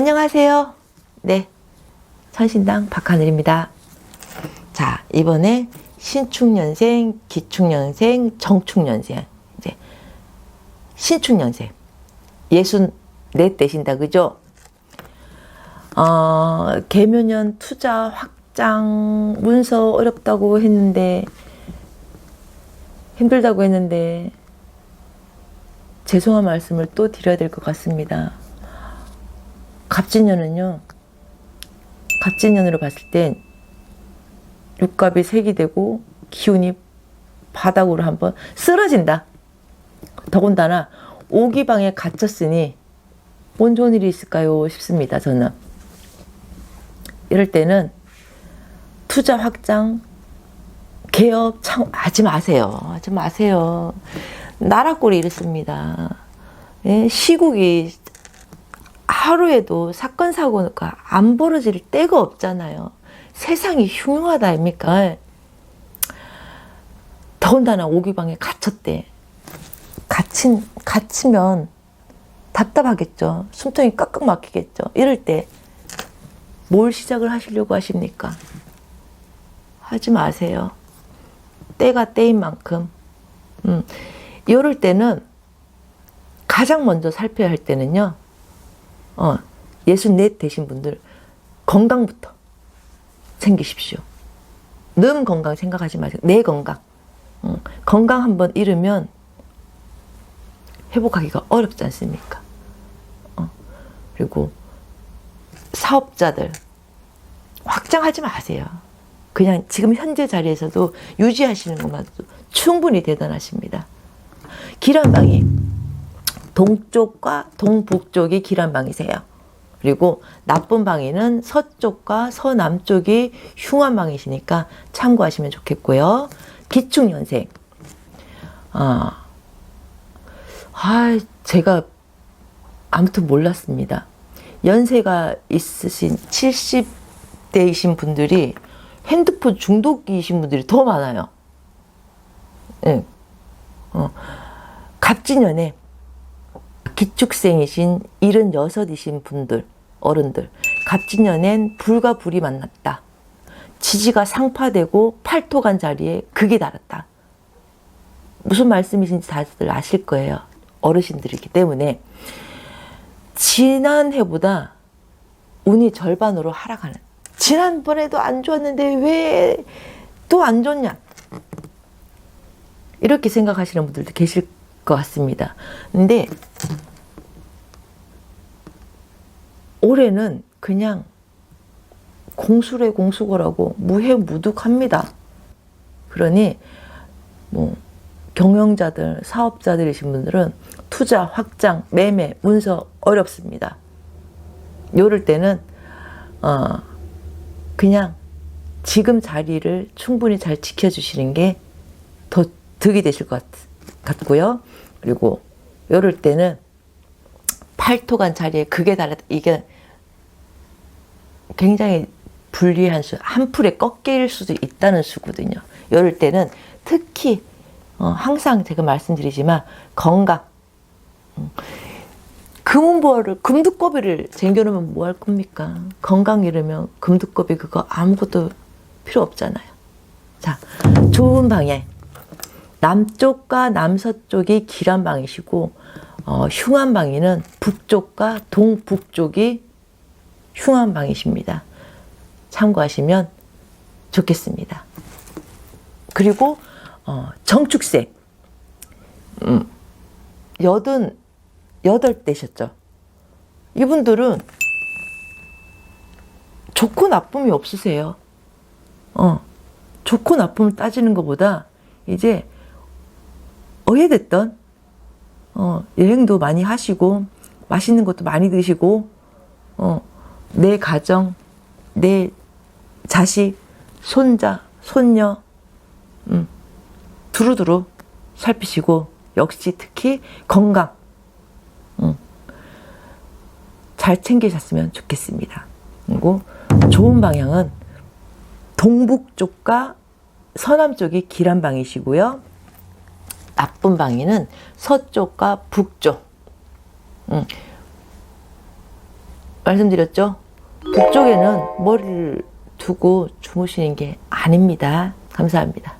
안녕하세요. 네. 천신당 박하늘입니다. 자, 이번에 신축년생, 기축년생, 정축년생. 이제 신축년생. 예순 넷 되신다, 그죠? 어, 개묘년 투자 확장 문서 어렵다고 했는데 힘들다고 했는데 죄송한 말씀을 또 드려야 될 것 같습니다. 갑진년은요. 갑진년으로 봤을 땐 육갑이 색이 되고 기운이 바닥으로 한번 쓰러진다. 더군다나 오기방에 갇혔으니 뭔 좋은 일이 있을까요 싶습니다. 저는 이럴 때는 투자 확장, 개업 창 하지 마세요. 하지 마세요. 나라 꼴이 이렇습니다. 예, 시국이 하루에도 사건 사고가 안 벌어질 때가 없잖아요. 세상이 흉흉하다 아닙니까? 더군다나 오기방에 갇혔대. 갇힌 갇히면 답답하겠죠. 숨통이 꽉꽉 막히겠죠. 이럴 때 뭘 시작을 하시려고 하십니까? 하지 마세요. 때가 때인 만큼. 음, 이럴 때는 가장 먼저 살펴야 할 때는요. 어, 64 되신 분들 건강부터 챙기십시오. 늘 건강 생각하지 마세요. 내 건강. 응. 건강 한번 잃으면 회복하기가 어렵지 않습니까? 어. 그리고 사업자들 확장하지 마세요. 그냥 지금 현재 자리에서도 유지하시는 것만도 충분히 대단하십니다. 기란방이 동쪽과 동북쪽이 기란방이세요. 그리고 나쁜 방에는 서쪽과 서남쪽이 흉한방이시니까 참고하시면 좋겠고요. 기축년생. 아, 아, 제가 아무튼 몰랐습니다. 연세가 있으신 70대이신 분들이 핸드폰 중독이신 분들이 더 많아요. 예. 어. 갑진년에 기축생이신 76이신 분들, 어른들. 갑진년엔 불과 불이 만났다. 지지가 상파되고 팔토간 자리에 극이 달았다. 무슨 말씀이신지 다들 아실 거예요. 어르신들이기 때문에. 지난해보다 운이 절반으로 하락하는. 지난번에도 안 좋았는데 왜 또 안 좋냐? 이렇게 생각하시는 분들도 계실 것 같습니다. 근데 올해는 그냥 공수래 공수거라고 무해무득합니다. 그러니 뭐 경영자들, 사업자들이신 분들은 투자, 확장, 매매, 문서 어렵습니다. 요럴 때는 어 그냥 지금 자리를 충분히 잘 지켜주시는 게 더 득이 되실 것 같, 고요 그리고 요럴 때는 팔토간 자리에 극에 달했 이게 굉장히 불리한 수, 한 풀에 꺾일 수도 있다는 수거든요. 이럴 때는 특히 어, 항상 제가 말씀드리지만 건강, 음, 금은보화를 금두꺼비를 쟁겨놓으면 뭐 할 겁니까? 건강 잃으면 금두꺼비 그거 아무것도 필요 없잖아요. 자, 좋은 방향. 남쪽과 남서쪽이 기란 방이시고 어, 흉한 방위는 북쪽과 동북쪽이 흉한 방이십니다. 참고하시면 좋겠습니다. 그리고 어, 정축생 음, 여든 여덟 대셨죠. 이분들은 좋고 나쁨이 없으세요. 어, 좋고 나쁨을 따지는 것보다 이제 어해됐던 어, 여행도 많이 하시고 맛있는 것도 많이 드시고 어, 내 가정, 내 자식, 손자, 손녀 음, 두루두루 살피시고 역시 특히 건강 음, 잘 챙기셨으면 좋겠습니다. 그리고 좋은 방향은 동북 쪽과 서남 쪽이 길한 방이시고요. 나쁜 방위는 서쪽과 북쪽. 음. 말씀드렸죠? 북쪽에는 머리를 두고 주무시는 게 아닙니다. 감사합니다.